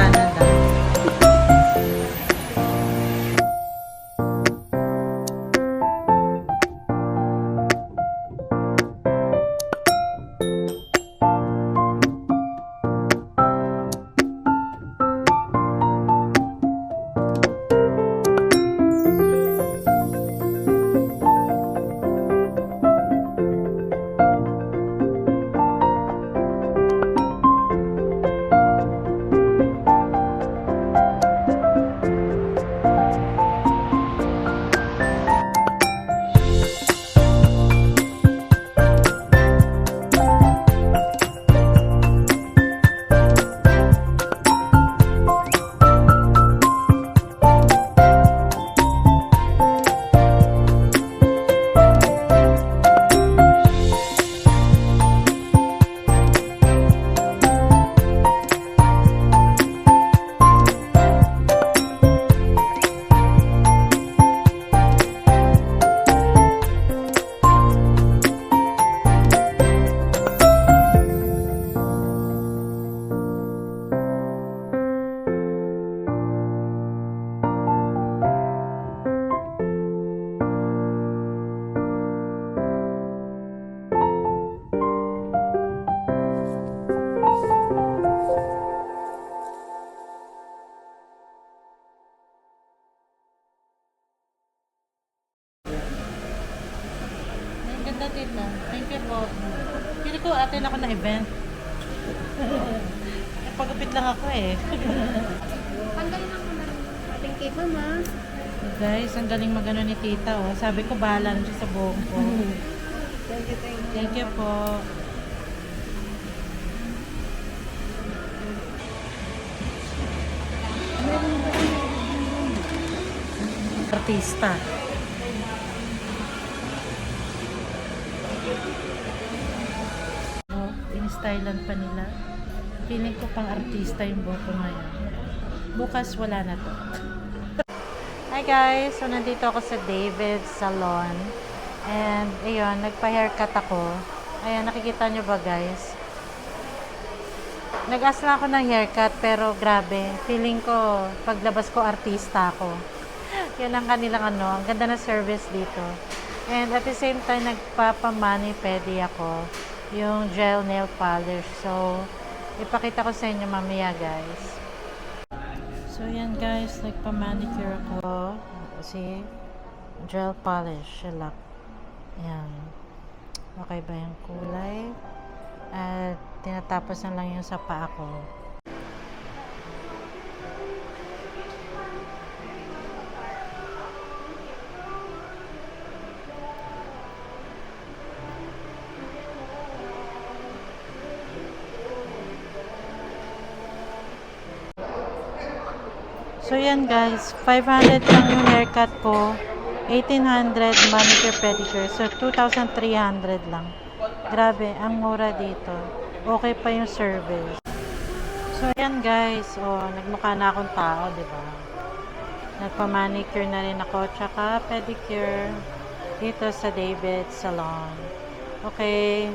Canada. Tita. Thank you po. Pili ko atin ako na event. Pagupit lang ako eh. Tanggalin ako ng ating kay mama. Guys, ang galing magano ni tita oh. Sabi ko bahala na siya sa buhok ko. Thank you, thank you. Thank you po. Artista. In-stylean pa nila. Feeling ko pang artista yung buhok ko ngayon. Bukas wala na to. Hi guys! So nandito ako sa David Salon. And ayun, nagpa-haircut ako. Ayan, nakikita nyo ba guys? Lang ako ng haircut pero grabe. Feeling ko, paglabas ko, artista ako. Yan ang kanilang ano, ang ganda na service dito. And at the same time, nagpapamani pedi ako. Yung gel nail polish. So, ipakita ko sa inyo mamaya guys. So yan guys, nagpa-manicure ako. Kasi gel polish, shellac. Yan. Okay ba yung kulay? At tinatapos na lang yung sa paa ko. So yan guys, 500 lang yung haircut ko. 1800 manicure pedicure. So 2,300 lang. Grabe, ang mura dito. Okay pa yung service. So yan guys, oh, nagmukha na akong tao, di ba? Nagpa-manicure na rin ako, tsaka pedicure dito sa David Salon. Okay,